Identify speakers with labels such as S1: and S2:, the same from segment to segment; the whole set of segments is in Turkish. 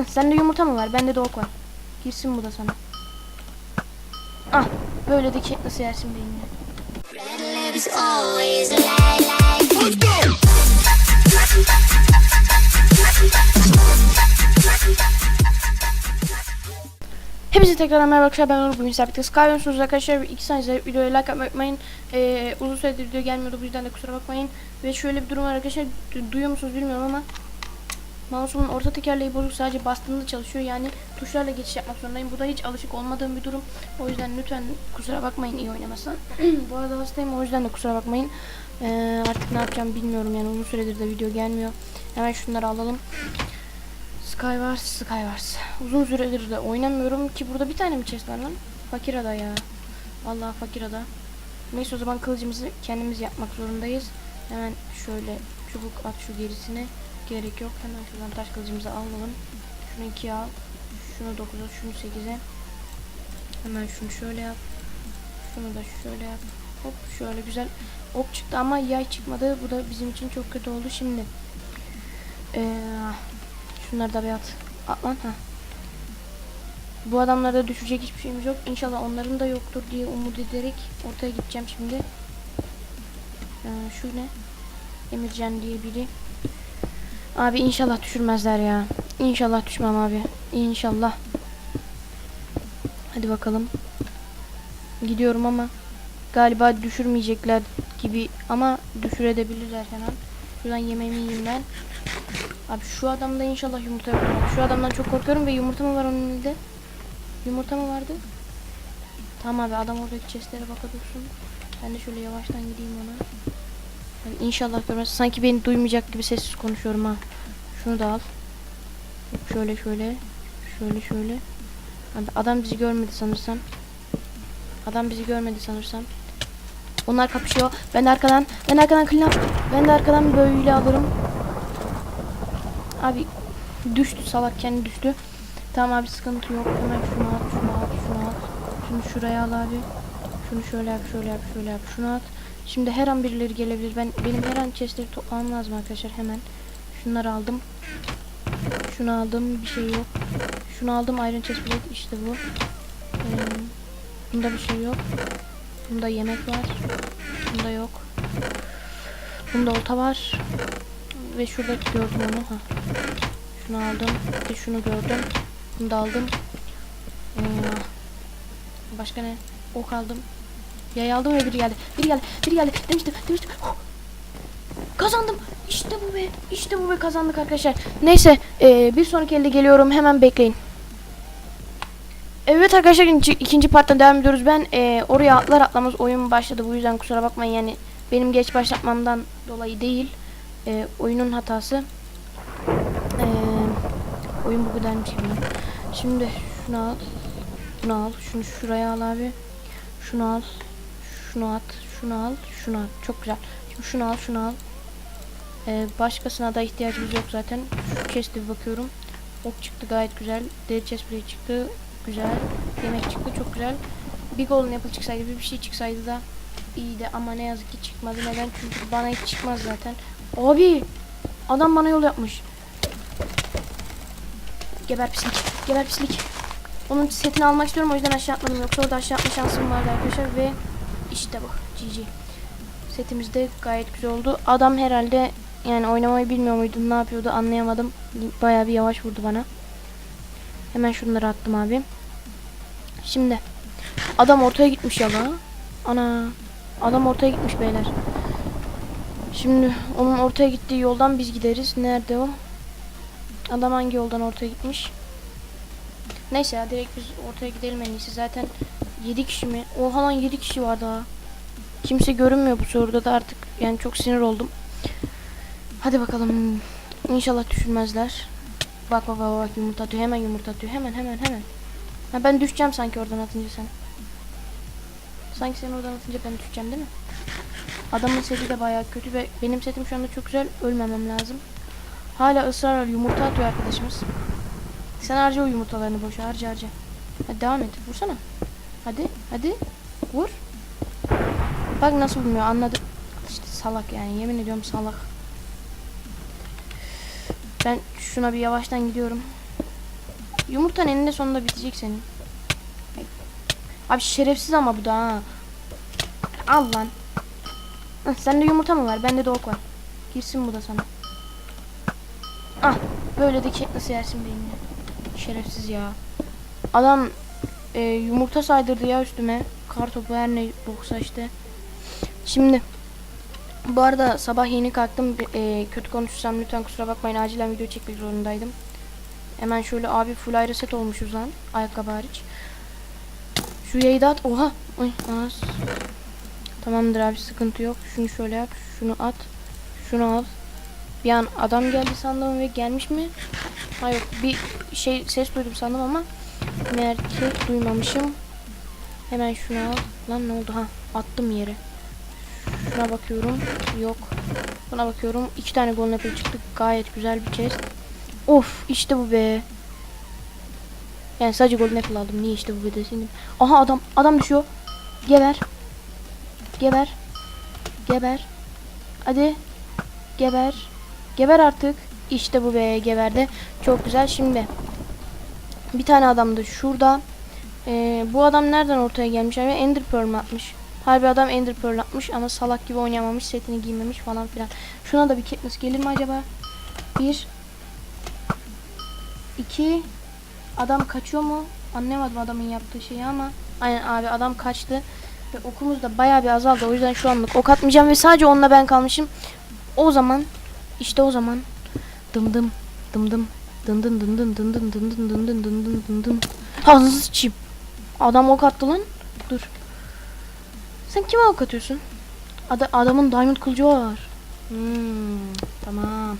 S1: Hah, sende yumurta mı var? Bende de ok var. Girsin bu da sana. Ah böyle de kek nasıl yersin
S2: like
S1: Hepinize tekrar merhaba arkadaşlar ben Onur bugün sabit Skyrim'siniz arkadaşlar 2 saniye videoya like atmayı ee, uzun süredir video gelmiyordu bu yüzden de kusura bakmayın ve şöyle bir durum var arkadaşlar du- duyuyor musunuz bilmiyorum ama mouse'umun orta tekerleği bozuk sadece bastığında çalışıyor yani tuşlarla geçiş yapmak zorundayım bu da hiç alışık olmadığım bir durum o yüzden lütfen kusura bakmayın iyi oynamasın bu arada hastayım o yüzden de kusura bakmayın Ee, artık ne yapacağım bilmiyorum yani uzun süredir de video gelmiyor hemen şunları alalım Skywars, Skywars. Uzun süredir de oynamıyorum ki burada bir tane mi chest var lan? Fakir ada ya. Vallahi fakir ada. Neyse o zaman kılıcımızı kendimiz yapmak zorundayız. Hemen şöyle çubuk at şu gerisine. Gerek yok. Hemen şuradan taş kılıcımızı alalım. Şunu 2'ye al. Şunu 9'a, şunu 8'e. Hemen şunu şöyle yap. Şunu da şöyle yap. Hop şöyle güzel. Ok çıktı ama yay çıkmadı. Bu da bizim için çok kötü oldu şimdi. Eee Şunları da bir at. At lan ha. Bu adamlarda düşecek hiçbir şeyimiz yok. İnşallah onların da yoktur diye umut ederek ortaya gideceğim şimdi. Ee, şu ne? Emircan diye biri. Abi inşallah düşürmezler ya. İnşallah düşmem abi. İnşallah. Hadi bakalım. Gidiyorum ama galiba düşürmeyecekler gibi ama düşürebilirler hemen. Şuradan yemeğimi yiyeyim ben. Abi şu adamda inşallah yumurta yok. Şu adamdan çok korkuyorum ve yumurta mı var onun elinde? Yumurta mı vardı? Tamam abi adam oradaki chestlere bakabilirsin. Ben de şöyle yavaştan gideyim ona. Yani inşallah görmez. Sanki beni duymayacak gibi sessiz konuşuyorum ha. Şunu da al. Şöyle şöyle. Şöyle şöyle. Abi adam bizi görmedi sanırsam. Adam bizi görmedi sanırsam. Onlar kapışıyor. Ben de arkadan, ben de arkadan clean up. Ben de arkadan böyle alırım. Abi düştü salak kendi düştü. Tamam abi sıkıntı yok. Hemen şunu at, şunu at, şunu at. Şunu şuraya al abi. Şunu şöyle yap, şöyle yap, şöyle yap. Şunu at. Şimdi her an birileri gelebilir. Ben benim her an chestleri toplamam lazım arkadaşlar hemen. Şunları aldım. Şunu aldım. Bir şey yok. Şunu aldım. Iron chest plate işte bu. Ee, bunda bir şey yok. Bunda yemek var. Bunda yok. Bunda olta var. Ve şurada gördüm onu. Ha. Şunu aldım. Bir şunu gördüm. Bunu da aldım. Ee, başka ne? Ok aldım. Yay aldım ve biri geldi. Biri geldi. Biri geldi. Demiştim. Demiştim. Huh. Kazandım. İşte bu be. İşte bu be kazandık arkadaşlar. Neyse. ee, bir sonraki elde geliyorum. Hemen bekleyin. Evet arkadaşlar ikinci, ikinci parttan devam ediyoruz. Ben ee, oraya atlar atlamaz oyun başladı. Bu yüzden kusura bakmayın yani benim geç başlatmamdan dolayı değil. Ee, oyunun hatası. Ee, oyun bu kadarmış gibi. Şimdi şunu al. Bunu al. Şunu şuraya al abi. Şunu al. Şunu at. Şunu al. Şunu al. Çok güzel. Şimdi şunu al. Şunu al. Ee, başkasına da ihtiyacımız yok zaten. Şu chest'e bakıyorum. Ok çıktı gayet güzel. Dead chest çıktı. Güzel. Yemek çıktı. Çok güzel. Bir golden apple çıksaydı bir şey çıksaydı da iyiydi ama ne yazık ki çıkmadı. Neden? Çünkü bana hiç çıkmaz zaten. Abi adam bana yol yapmış. Geber pislik. Geber pislik. Onun setini almak istiyorum o yüzden aşağı atmadım. Yoksa orada aşağı atma şansım vardı arkadaşlar ve işte bu. GG. Setimiz de gayet güzel oldu. Adam herhalde yani oynamayı bilmiyor muydu ne yapıyordu anlayamadım. Bayağı bir yavaş vurdu bana. Hemen şunları attım abi. Şimdi adam ortaya gitmiş ya lan. Ana adam ortaya gitmiş beyler. Şimdi onun ortaya gittiği yoldan biz gideriz. Nerede o? Adam hangi yoldan ortaya gitmiş? Neyse ya direkt biz ortaya gidelim en iyisi. Zaten 7 kişi mi? Oha lan 7 kişi var daha. Kimse görünmüyor bu soruda da artık. Yani çok sinir oldum. Hadi bakalım. İnşallah düşürmezler. Bak bak bak bak yumurta atıyor. Hemen yumurta atıyor. Hemen hemen hemen. Ha ben düşeceğim sanki oradan atınca sen. Sanki sen oradan atınca ben düşeceğim değil mi? Adamın seti de bayağı kötü ve benim setim şu anda çok güzel. Ölmemem lazım. Hala ısrarla yumurta atıyor arkadaşımız. Sen harca o yumurtalarını boşa harca harca. Hadi devam et. Vursana. Hadi hadi. Vur. Bak nasıl vurmuyor anladım. İşte salak yani yemin ediyorum salak. Ben şuna bir yavaştan gidiyorum. Yumurtan eninde sonunda bitecek senin. Abi şerefsiz ama bu da ha. Al lan. Sende yumurta mı var? Bende de ok var. Girsin bu da sana. Ah böyle de nasıl yersin benimle. Şerefsiz ya. Adam e, yumurta saydırdı ya üstüme. Kar topu her ne boksa işte. Şimdi bu arada sabah yeni kalktım. E, kötü konuşursam lütfen kusura bakmayın. Acilen video çekmek zorundaydım. Hemen şöyle abi full ayrı set olmuşuz lan. Ayakkabı hariç. Şu yayı at. Oha. Ay, az. Tamamdır abi sıkıntı yok. Şunu şöyle yap. Şunu at. Şunu al. Bir an adam geldi sandım ve gelmiş mi? Hayır bir şey ses duydum sandım ama meğer ki duymamışım. Hemen şunu al. Lan ne oldu ha? Attım yere. Şuna bakıyorum. Yok. Buna bakıyorum. İki tane golden apple çıktı. Gayet güzel bir chest. Of işte bu be. Yani sadece golden apple aldım. Niye işte bu be desin. Aha adam adam düşüyor. Geber. Geber. Geber. Hadi. Geber. Geber artık. İşte bu be geberdi. Çok güzel. Şimdi bir tane adam da şurada. Ee, bu adam nereden ortaya gelmiş abi? Ender Pearl atmış? Harbi adam Ender Pearl atmış ama salak gibi oynayamamış. Setini giymemiş falan filan. Şuna da bir Katniss gelir mi acaba? Bir. iki. Adam kaçıyor mu? Anlayamadım adamın yaptığı şeyi ama. Aynen abi adam kaçtı. Ve okumuz da bayağı bir azaldı. O yüzden şu anlık ok atmayacağım ve sadece onunla ben kalmışım. O zaman işte o zaman dım dım dım dım dın dın dın dın dın dın dın dın dın dın dın dın dın dın Hızlı sıçayım. Adam ok attı lan. Dur. Sen kime ok atıyorsun? Ada adamın diamond kılıcı var. Hmm, tamam.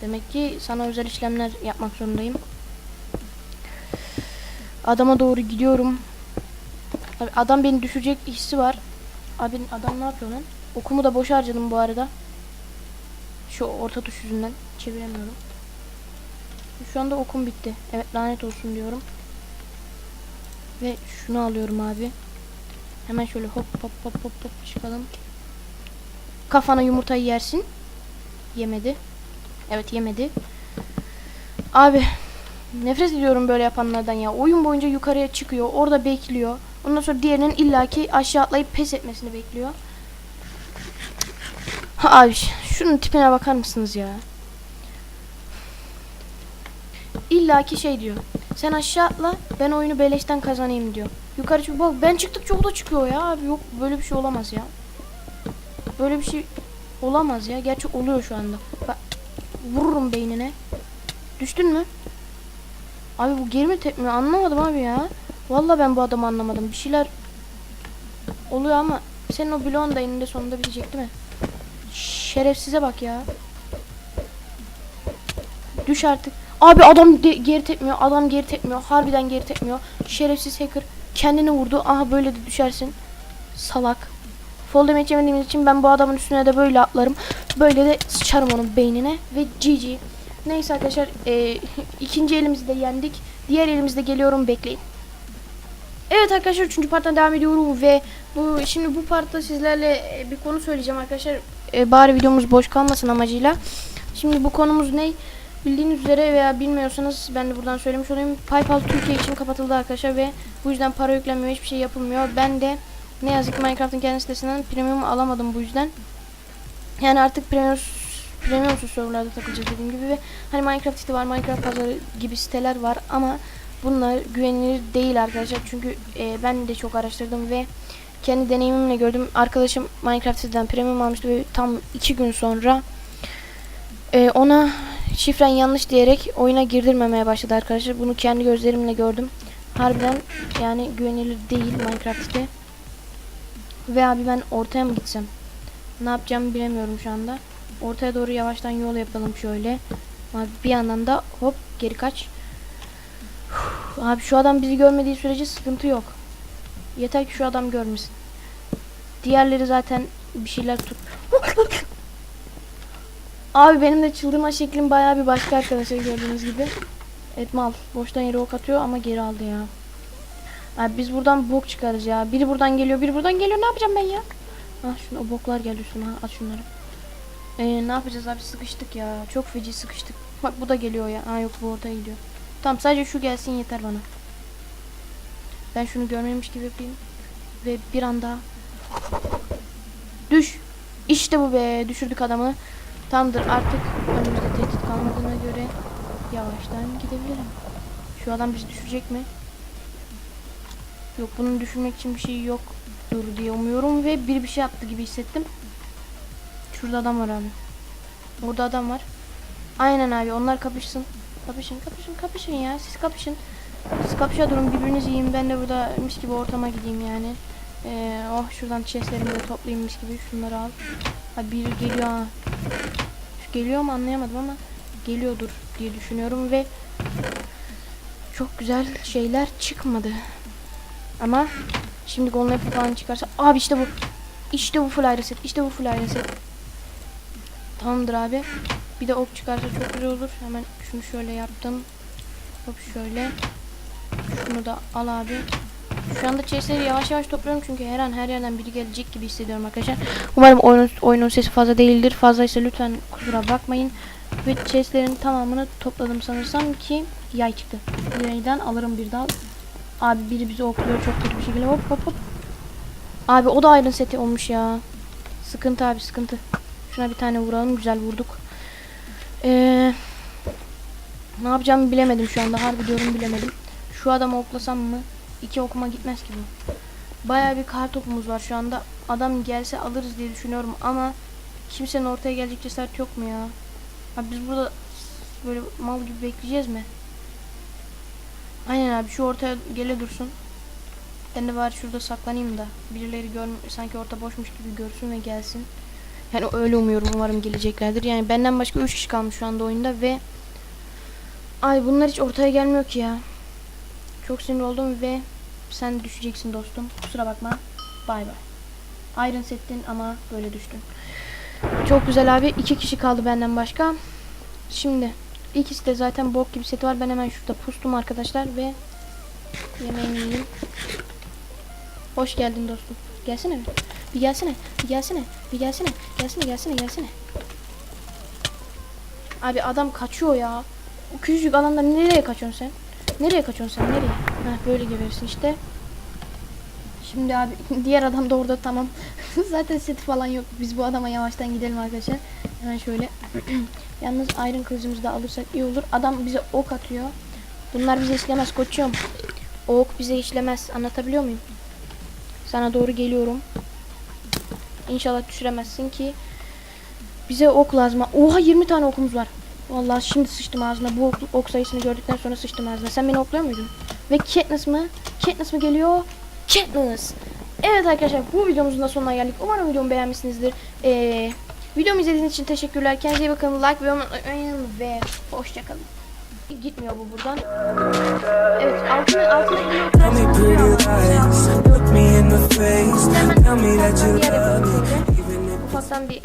S1: Demek ki sana özel işlemler yapmak zorundayım. Adama doğru gidiyorum. Abi adam beni düşürecek hissi var. Abi adam ne yapıyor lan? Okumu da boş harcadım bu arada. Şu orta tuş yüzünden çeviremiyorum. Şu anda okum bitti. Evet lanet olsun diyorum. Ve şunu alıyorum abi. Hemen şöyle hop hop hop hop hop çıkalım. Kafana yumurtayı yersin. Yemedi. Evet yemedi. Abi nefret ediyorum böyle yapanlardan ya. Oyun boyunca yukarıya çıkıyor. Orada bekliyor. Ondan sonra diğerinin illaki aşağı atlayıp pes etmesini bekliyor. Abi şunun tipine bakar mısınız ya? İlla ki şey diyor. Sen aşağı atla ben oyunu beleşten kazanayım diyor. Yukarı çık bak ben çıktıkça o da çıkıyor ya abi yok böyle bir şey olamaz ya. Böyle bir şey olamaz ya. Gerçi oluyor şu anda. Bak vururum beynine. Düştün mü? Abi bu geri mi tepmiyor anlamadım abi ya. Vallahi ben bu adamı anlamadım. Bir şeyler oluyor ama senin o bloğun da eninde sonunda bitecek değil mi? Şerefsize bak ya. Düş artık. Abi adam geri tepmiyor. Adam geri tepmiyor. Harbiden geri tepmiyor. Şerefsiz hacker kendini vurdu. Aha böyle de düşersin. Salak. Fall damage yemediğimiz için ben bu adamın üstüne de böyle atlarım. Böyle de sıçarım onun beynine ve GG. Neyse arkadaşlar e, ikinci elimizi de yendik. Diğer elimizde geliyorum bekleyin. Evet arkadaşlar üçüncü parttan devam ediyorum ve bu şimdi bu partta sizlerle e, bir konu söyleyeceğim arkadaşlar. E, bari videomuz boş kalmasın amacıyla. Şimdi bu konumuz ne? Bildiğiniz üzere veya bilmiyorsanız ben de buradan söylemiş olayım. PayPal Türkiye için kapatıldı arkadaşlar ve bu yüzden para yüklenmiyor, hiçbir şey yapılmıyor. Ben de ne yazık ki Minecraft'ın kendi sitesinden premium alamadım bu yüzden. Yani artık premium premiumsuz serverlarda takılacağız dediğim gibi ve hani Minecraft site var, Minecraft pazarı gibi siteler var ama bunlar güvenilir değil arkadaşlar. Çünkü e, ben de çok araştırdım ve kendi deneyimimle gördüm. Arkadaşım Minecraft siteden premium almıştı ve tam iki gün sonra e, ona şifren yanlış diyerek oyuna girdirmemeye başladı arkadaşlar. Bunu kendi gözlerimle gördüm. Harbiden yani güvenilir değil Minecraft site. Ve abi ben ortaya mı gitsem? Ne yapacağımı bilemiyorum şu anda. Ortaya doğru yavaştan yol yapalım şöyle. Abi bir yandan da hop geri kaç. Abi şu adam bizi görmediği sürece sıkıntı yok. Yeter ki şu adam görmesin. Diğerleri zaten bir şeyler tut. Abi benim de çıldırma şeklim bayağı bir başka arkadaşlar gördüğünüz gibi. Evet mal. Boştan yere ok atıyor ama geri aldı ya. Abi biz buradan bok çıkarız ya. Biri buradan geliyor, biri buradan geliyor. Ne yapacağım ben ya? Ah şunu o boklar üstüme. Ha, At şunları. Ee, ne yapacağız abi? Sıkıştık ya. Çok feci sıkıştık. Bak bu da geliyor ya. Ha yok bu ortaya gidiyor. Tamam sadece şu gelsin yeter bana. Ben şunu görmemiş gibi yapayım. Ve bir anda düş. İşte bu be. Düşürdük adamı. Tamamdır artık önümüzde tehdit kalmadığına göre yavaştan gidebilirim. Şu adam bizi düşürecek mi? Yok bunun düşürmek için bir şey yoktur diye umuyorum ve bir bir şey yaptı gibi hissettim. Şurada adam var abi. Burada adam var. Aynen abi onlar kapışsın. Kapışın kapışın kapışın ya siz kapışın. Siz kapışa durun birbirinizi yiyin ben de burada mis gibi ortama gideyim yani. Ee, oh şuradan chestlerimi de toplayayım mis gibi şunları al. Ha biri geliyor ha. Geliyor mu anlayamadım ama geliyordur diye düşünüyorum ve çok güzel şeyler çıkmadı. Ama şimdi golden apple falan çıkarsa abi işte bu. İşte bu full iron set. İşte bu full iron set. Tamamdır abi. Bir de ok çıkarsa çok güzel olur. Hemen şunu şöyle yaptım. Hop şöyle. Şunu da al abi. Şu anda chestleri yavaş yavaş topluyorum çünkü her an her yerden biri gelecek gibi hissediyorum arkadaşlar. Umarım oyunun, oyunun sesi fazla değildir. Fazlaysa lütfen kusura bakmayın. Ve chestlerin tamamını topladım sanırsam ki yay çıktı. Yaydan alırım bir dal. Abi biri bizi okluyor çok kötü bir şekilde. Hop hop hop. Abi o da iron seti olmuş ya. Sıkıntı abi sıkıntı. Şuna bir tane vuralım. Güzel vurduk. Ee, ne yapacağımı bilemedim şu anda. Harbi diyorum bilemedim. Şu adamı oklasam mı? İki okuma gitmez ki bu. Bayağı bir kar topumuz var şu anda. Adam gelse alırız diye düşünüyorum ama kimsenin ortaya gelecek cesaret yok mu ya? Abi biz burada böyle mal gibi bekleyeceğiz mi? Aynen abi şu ortaya gele dursun. Ben de var şurada saklanayım da birileri gör sanki orta boşmuş gibi görsün ve gelsin. Yani öyle umuyorum umarım geleceklerdir. Yani benden başka 3 kişi kalmış şu anda oyunda ve Ay bunlar hiç ortaya gelmiyor ki ya. Çok sinir oldum ve sen düşeceksin dostum. Kusura bakma. Bay bay. Iron settin ama böyle düştün. Çok güzel abi. iki kişi kaldı benden başka. Şimdi ikisi de zaten bok gibi seti var. Ben hemen şurada pustum arkadaşlar ve yemeğimi yiyeyim. Hoş geldin dostum. Gelsene bir. Bir gelsene. Bir gelsene. Bir gelsene. Gelsene gelsene gelsene. Abi adam kaçıyor ya. O küçücük alanda nereye kaçıyorsun sen? Nereye kaçıyorsun sen? Nereye? Heh, böyle gebersin işte. Şimdi abi diğer adam da orada tamam. Zaten set falan yok. Biz bu adama yavaştan gidelim arkadaşlar. Hemen şöyle. Yalnız iron kılıcımızı da alırsak iyi olur. Adam bize ok atıyor. Bunlar bize işlemez koçum. Ok bize işlemez. Anlatabiliyor muyum? Sana doğru geliyorum. İnşallah düşüremezsin ki. Bize ok lazım. Oha 20 tane okumuz var. Vallahi şimdi sıçtım ağzına. Bu ok, ok sayısını gördükten sonra sıçtım ağzına. Sen beni okluyor muydun? Ve Katniss mı? Katniss mı geliyor? Katniss. Evet arkadaşlar bu videomuzun da sonuna geldik. Umarım videomu beğenmişsinizdir. Ee, videomu izlediğiniz için teşekkürler. Kendinize iyi bakın. Like ve unutmayın ve hoşçakalın. Gitmiyor bu buradan. Evet altına altına iyi Ufaktan bir